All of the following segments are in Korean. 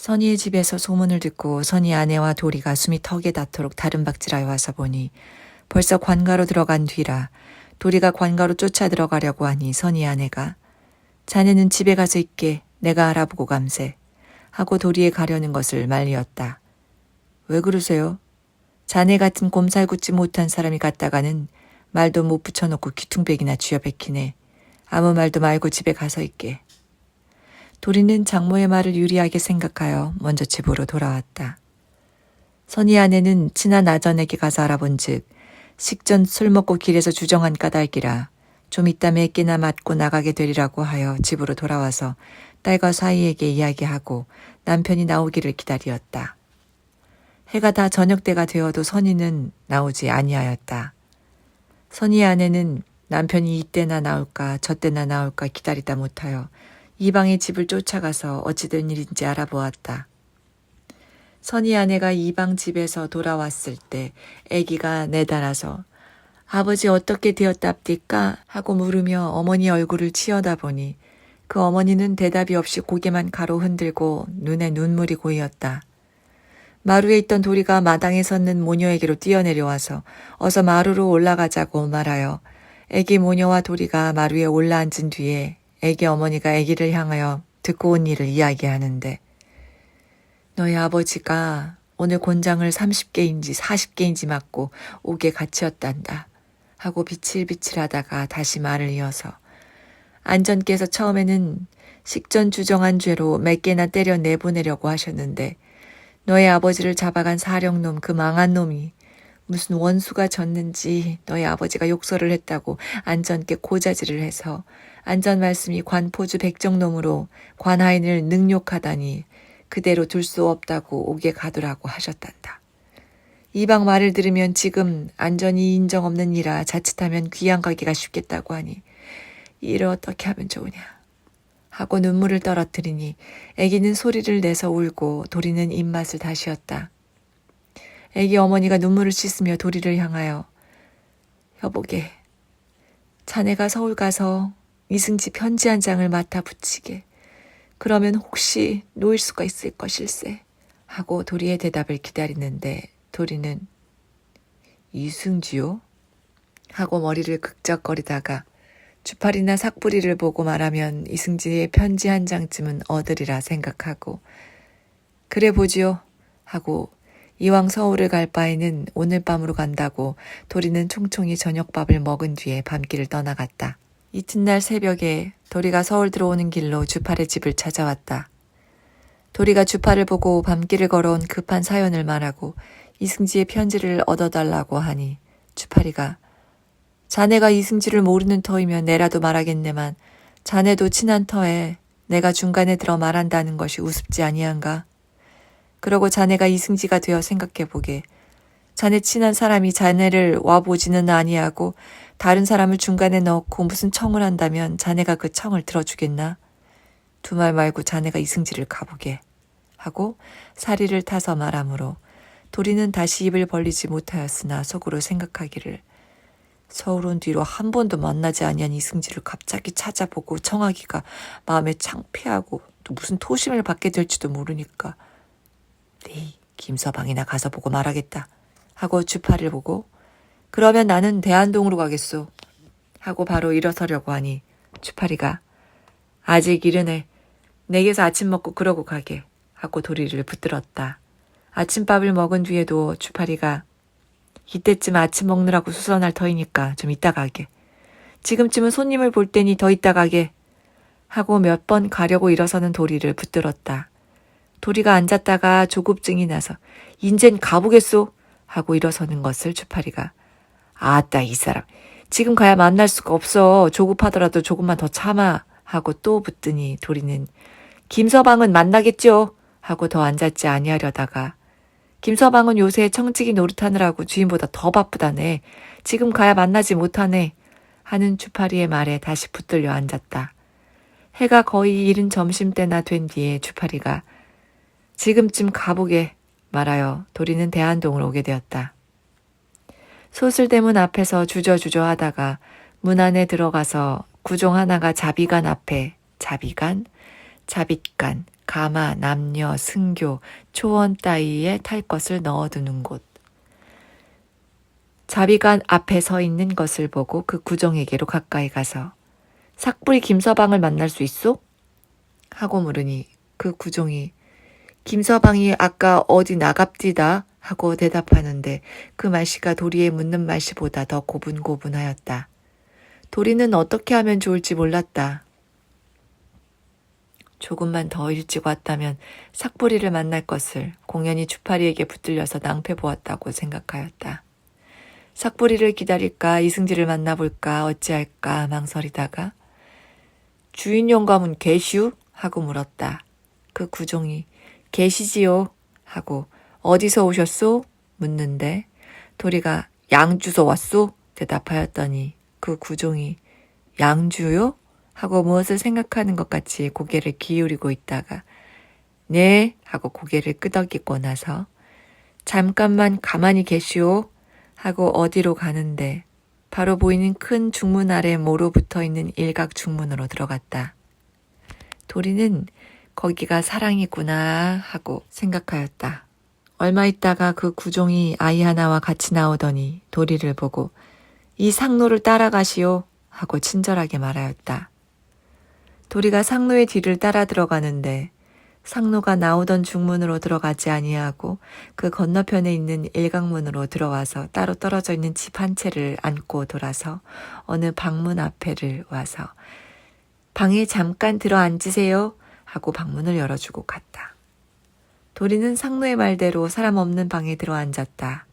선희의 집에서 소문을 듣고 선희 아내와 도리가 숨이 턱에 닿도록 다른 박질하여 와서 보니 벌써 관가로 들어간 뒤라 도리가 관가로 쫓아 들어가려고 하니 선희 아내가 자네는 집에 가서 있게 내가 알아보고 감세 하고 도리에 가려는 것을 말리었다. 왜 그러세요? 자네 같은 곰살궂지 못한 사람이 갔다가는 말도 못 붙여놓고 귀퉁백이나 쥐어뱉기네. 아무 말도 말고 집에 가서 있게. 도리는 장모의 말을 유리하게 생각하여 먼저 집으로 돌아왔다. 선희 아내는 친한 아전에게 가서 알아본 즉, 식전 술 먹고 길에서 주정한 까닭이라 좀 이따 몇 끼나 맞고 나가게 되리라고 하여 집으로 돌아와서 딸과 사이에게 이야기하고 남편이 나오기를 기다리었다. 해가 다 저녁 때가 되어도 선희는 나오지 아니하였다. 선희 아내는 남편이 이때나 나올까 저때나 나올까 기다리다 못하여 이방의 집을 쫓아가서 어찌된 일인지 알아보았다. 선희 아내가 이방 집에서 돌아왔을 때 아기가 내달아서 아버지 어떻게 되었답디까 하고 물으며 어머니 얼굴을 치여다보니 그 어머니는 대답이 없이 고개만 가로 흔들고 눈에 눈물이 고이었다. 마루에 있던 도리가 마당에 섰는 모녀에게로 뛰어내려와서 어서 마루로 올라가자고 말하여 애기 모녀와 도리가 마루에 올라앉은 뒤에 애기 어머니가 애기를 향하여 듣고 온 일을 이야기하는데 너희 아버지가 오늘 곤장을 30개인지 40개인지 맞고 옥에 갇혔단다. 하고 비칠비칠하다가 다시 말을 이어서 안전께서 처음에는 식전 주정한 죄로 몇 개나 때려 내보내려고 하셨는데 너희 아버지를 잡아간 사령놈 그 망한 놈이 무슨 원수가 졌는지 너희 아버지가 욕설을 했다고 안전께 고자질을 해서 안전 말씀이 관포주 백정놈으로 관하인을 능욕하다니 그대로 둘 수 없다고 옥에 가두라고 하셨단다. 이방 말을 들으면 지금 안전이 인정 없는 이라 자칫하면 귀양 가기가 쉽겠다고 하니 이를 어떻게 하면 좋으냐. 하고 눈물을 떨어뜨리니 애기는 소리를 내서 울고 도리는 입맛을 다시었다. 애기 어머니가 눈물을 씻으며 도리를 향하여 여보게 자네가 서울 가서 이승지 편지 한 장을 맡아 붙이게. 그러면 혹시 놓일 수가 있을 것일세? 하고 도리의 대답을 기다리는데 도리는 이승지요? 하고 머리를 극적거리다가 주팔이나 삭부리를 보고 말하면 이승지의 편지 한 장쯤은 얻으리라 생각하고 그래 보지요. 하고 이왕 서울을 갈 바에는 오늘 밤으로 간다고 도리는 총총히 저녁밥을 먹은 뒤에 밤길을 떠나갔다. 이튿날 새벽에 도리가 서울 들어오는 길로 주팔의 집을 찾아왔다. 도리가 주팔을 보고 밤길을 걸어온 급한 사연을 말하고 이승지의 편지를 얻어달라고 하니 주팔이가 자네가 이승지를 모르는 터이면 내라도 말하겠네만 자네도 친한 터에 내가 중간에 들어 말한다는 것이 우습지 아니한가? 그러고 자네가 이승지가 되어 생각해보게. 자네 친한 사람이 자네를 와보지는 아니하고 다른 사람을 중간에 넣고 무슨 청을 한다면 자네가 그 청을 들어주겠나? 두 말 말고 자네가 이승지를 가보게. 하고 사리를 타서 말하므로 도리는 다시 입을 벌리지 못하였으나 속으로 생각하기를 서울 온 뒤로 한 번도 만나지 아니한 이승지를 갑자기 찾아보고 청하기가 마음에 창피하고 또 무슨 토심을 받게 될지도 모르니까 네 김서방이나 가서 보고 말하겠다 하고 주파를 보고 그러면 나는 대안동으로 가겠소 하고 바로 일어서려고 하니 주파리가 아직 이르네 내게서 아침 먹고 그러고 가게 하고 도리를 붙들었다. 아침밥을 먹은 뒤에도 주파리가 이때쯤 아침 먹느라고 수선할 터이니까 좀 이따 가게. 지금쯤은 손님을 볼 때니 더 이따 가게. 하고 몇 번 가려고 일어서는 도리를 붙들었다. 도리가 앉았다가 조급증이 나서 인젠 가보겠소 하고 일어서는 것을 주파리가 아따 이 사람 지금 가야 만날 수가 없어 조급하더라도 조금만 더 참아 하고 또 붙더니 도리는 김서방은 만나겠죠 하고 더 앉았지 아니하려다가 김서방은 요새 청지기 노릇하느라고 주인보다 더 바쁘다네. 지금 가야 만나지 못하네. 하는 주파리의 말에 다시 붙들려 앉았다. 해가 거의 이른 점심때나 된 뒤에 주파리가 지금쯤 가보게 말하여 도리는 대안동을 오게 되었다. 소슬대문 앞에서 주저주저 하다가 문 안에 들어가서 구종 하나가 자비간 앞에 자비간, 자빗간, 가마, 남녀, 승교, 초원 따위에 탈 것을 넣어두는 곳. 자비가 앞에 서 있는 것을 보고 그 구정에게로 가까이 가서 삭불이 김서방을 만날 수 있소? 하고 물으니 그 구종이 김서방이 아까 어디 나갑디다 하고 대답하는데 그 말씨가 도리의 묻는 말씨보다 더 고분고분하였다. 도리는 어떻게 하면 좋을지 몰랐다. 조금만 더 일찍 왔다면 삭부리를 만날 것을 공연히 주파리에게 붙들려서 낭패 보았다고 생각하였다. 삭부리를 기다릴까 이승지를 만나볼까 어찌할까 망설이다가 주인 영감은 계시우? 하고 물었다. 그 구종이 계시지요? 하고 어디서 오셨소? 묻는데 도리가 양주서 왔소? 대답하였더니 그 구종이 양주요? 하고 무엇을 생각하는 것 같이 고개를 기울이고 있다가 네 하고 고개를 끄덕이고 나서 잠깐만 가만히 계시오 하고 어디로 가는데 바로 보이는 큰 중문 아래 모로 붙어 있는 일각 중문으로 들어갔다. 도리는 거기가 사랑이구나 하고 생각하였다. 얼마 있다가 그 구종이 아이 하나와 같이 나오더니 도리를 보고 이 상로를 따라가시오 하고 친절하게 말하였다. 도리가 상로의 뒤를 따라 들어가는데 상로가 나오던 중문으로 들어가지 아니하고 그 건너편에 있는 일각문으로 들어와서 따로 떨어져 있는 집 한 채를 안고 돌아서 어느 방문 앞에를 와서 방에 잠깐 들어 앉으세요 하고 방문을 열어주고 갔다. 도리는 상로의 말대로 사람 없는 방에 들어 앉았다.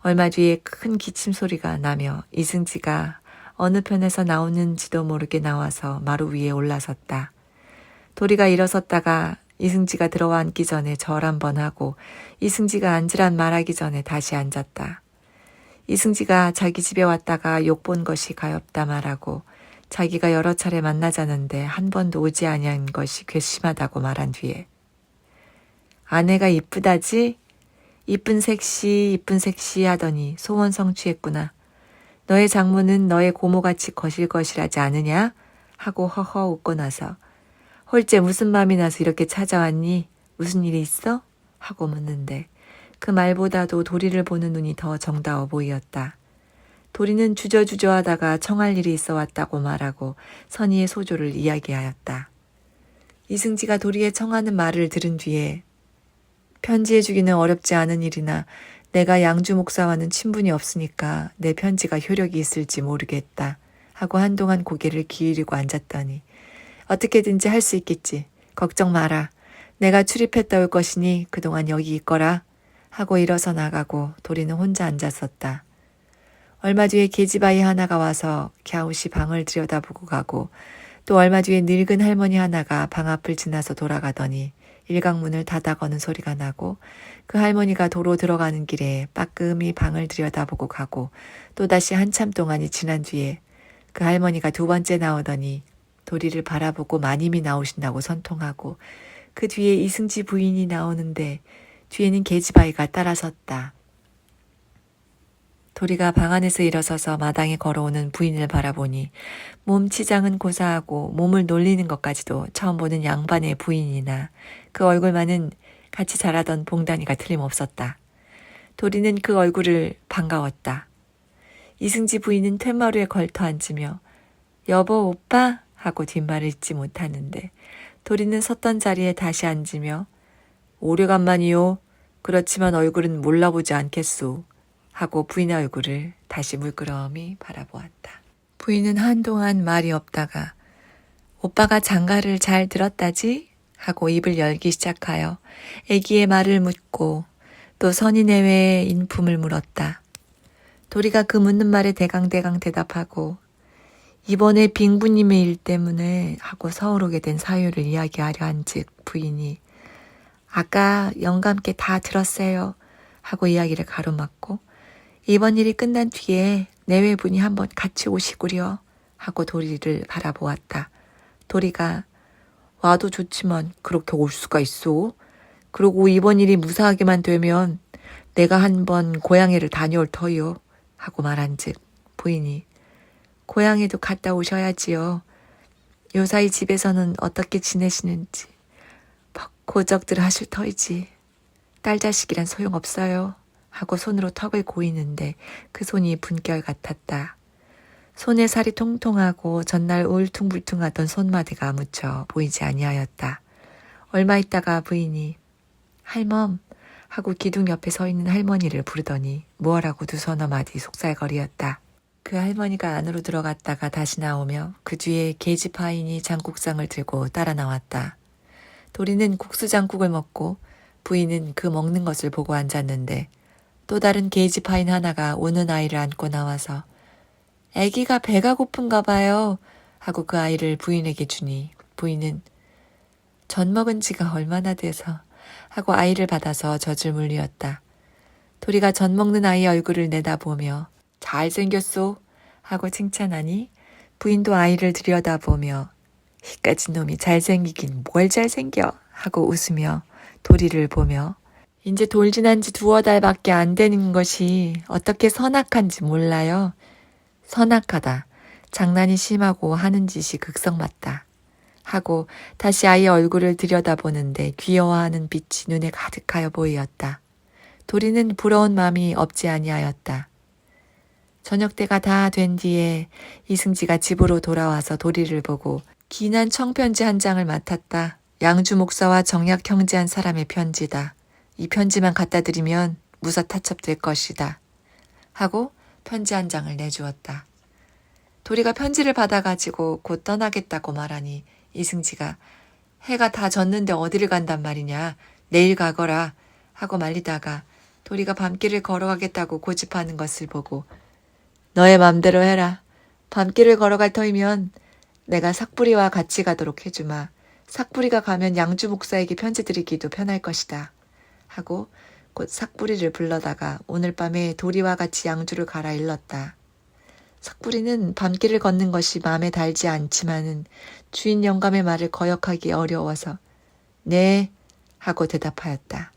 얼마 뒤에 큰 기침 소리가 나며 이승지가 어느 편에서 나오는지도 모르게 나와서 마루 위에 올라섰다. 도리가 일어섰다가 이승지가 들어와 앉기 전에 절 한 번 하고 이승지가 앉으란 말하기 전에 다시 앉았다. 이승지가 자기 집에 왔다가 욕 본 것이 가엾다 말하고 자기가 여러 차례 만나자는데 한 번도 오지 아니한 것이 괘씸하다고 말한 뒤에 아내가 이쁘다지? 이쁜 색시 이쁜 색시 하더니 소원 성취했구나. 너의 장모는 너의 고모같이 거실거실하지 않으냐? 하고 허허 웃고 나서 홀째 무슨 맘이 나서 이렇게 찾아왔니? 무슨 일이 있어? 하고 묻는데 그 말보다도 도리를 보는 눈이 더 정다워 보이었다. 도리는 주저주저 하다가 청할 일이 있어 왔다고 말하고 선의의 소조를 이야기하였다. 이승지가 도리의 청하는 말을 들은 뒤에 편지해 주기는 어렵지 않은 일이나 내가 양주 목사와는 친분이 없으니까 내 편지가 효력이 있을지 모르겠다 하고 한동안 고개를 기울이고 앉았더니 어떻게든지 할 수 있겠지. 걱정 마라. 내가 출입했다 올 것이니 그동안 여기 있거라 하고 일어서 나가고 도리는 혼자 앉았었다. 얼마 뒤에 계집아이 하나가 와서 갸웃이 방을 들여다보고 가고 또 얼마 뒤에 늙은 할머니 하나가 방 앞을 지나서 돌아가더니 일각문을 닫아 거는 소리가 나고 그 할머니가 도로 들어가는 길에 빠끔히 방을 들여다보고 가고 또다시 한참 동안이 지난 뒤에 그 할머니가 두 번째 나오더니 도리를 바라보고 마님이 나오신다고 선통하고 그 뒤에 이승지 부인이 나오는데 뒤에는 계집아이가 따라섰다. 도리가 방 안에서 일어서서 마당에 걸어오는 부인을 바라보니 몸 치장은 고사하고 몸을 놀리는 것까지도 처음 보는 양반의 부인이나 그 얼굴만은 같이 자라던 봉단이가 틀림없었다. 도리는 그 얼굴을 반가웠다. 이승지 부인은 퇴마루에 걸터 앉으며 여보 오빠 하고 뒷말을 잊지 못하는데 도리는 섰던 자리에 다시 앉으며 오래간만이요. 그렇지만 얼굴은 몰라보지 않겠소. 하고 부인의 얼굴을 다시 물끄러미 바라보았다. 부인은 한동안 말이 없다가 오빠가 장가를 잘 들었다지? 하고 입을 열기 시작하여 애기의 말을 묻고 또 선인 내외의 인품을 물었다. 도리가 그 묻는 말에 대강대강 대답하고 이번에 빙부님의 일 때문에 하고 서울 오게 된 사유를 이야기하려 한즉 부인이 아까 영감께 다 들었어요 하고 이야기를 가로막고 이번 일이 끝난 뒤에 내외분이 한번 같이 오시구려 하고 도리를 바라보았다. 도리가 와도 좋지만 그렇게 올 수가 있어. 그러고 이번 일이 무사하게만 되면 내가 한번 고향에를 다녀올 터요. 하고 말한즉 부인이 고향에도 갔다 오셔야지요. 요사이 집에서는 어떻게 지내시는지 고적들 하실 터이지. 딸 자식이란 소용없어요. 하고 손으로 턱을 고이는데 그 손이 분결 같았다. 손에 살이 통통하고 전날 울퉁불퉁하던 손마디가 묻혀 보이지 아니하였다. 얼마 있다가 부인이 할멈 하고 기둥 옆에 서 있는 할머니를 부르더니 무어라고 두 서너 마디 속살거리였다. 그 할머니가 안으로 들어갔다가 다시 나오며 그 뒤에 계집 하인이 장국상을 들고 따라 나왔다. 도리는 국수 장국을 먹고 부인은 그 먹는 것을 보고 앉았는데 또 다른 계집하인 하나가 우는 아이를 안고 나와서 아기가 배가 고픈가 봐요. 하고 그 아이를 부인에게 주니 부인은 전 먹은 지가 얼마나 돼서? 하고 아이를 받아서 젖을 물리었다. 도리가 전 먹는 아이 얼굴을 내다보며 잘생겼소? 하고 칭찬하니 부인도 아이를 들여다보며 이까진 놈이 잘생기긴 뭘 잘생겨? 하고 웃으며 도리를 보며 이제 돌진한 지 두어 달밖에 안 되는 것이 어떻게 선악한지 몰라요. 선악하다. 장난이 심하고 하는 짓이 극성 맞다. 하고 다시 아이의 얼굴을 들여다보는데 귀여워하는 빛이 눈에 가득하여 보이었다. 도리는 부러운 마음이 없지 아니하였다. 저녁 때가 다 된 뒤에 이승지가 집으로 돌아와서 도리를 보고 기난 청편지 한 장을 맡았다. 양주 목사와 정약 형제한 사람의 편지다. 이 편지만 갖다 드리면 무사 타첩될 것이다. 하고 편지 한 장을 내주었다. 도리가 편지를 받아가지고 곧 떠나겠다고 말하니 이승지가 해가 다 졌는데 어디를 간단 말이냐. 내일 가거라. 하고 말리다가 도리가 밤길을 걸어가겠다고 고집하는 것을 보고 너의 맘대로 해라. 밤길을 걸어갈 터이면 내가 삭부리와 같이 가도록 해주마. 삭부리가 가면 양주 목사에게 편지 드리기도 편할 것이다. 하고 곧 삭부리를 불러다가 오늘 밤에 도리와 같이 양주를 갈아 일렀다. 삭부리는 밤길을 걷는 것이 마음에 달지 않지만은 주인 영감의 말을 거역하기 어려워서 네 하고 대답하였다.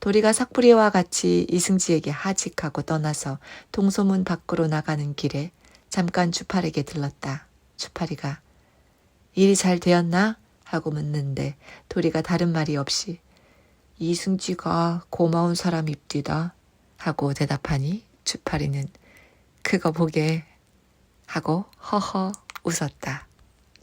도리가 삭부리와 같이 이승지에게 하직하고 떠나서 동소문 밖으로 나가는 길에 잠깐 주팔에게 들렀다. 주팔이가 일이 잘 되었나? 하고 묻는데 도리가 다른 말이 없이 이승지가 고마운 사람입디다 하고 대답하니 주팔이는 그거 보게 하고 허허 웃었다.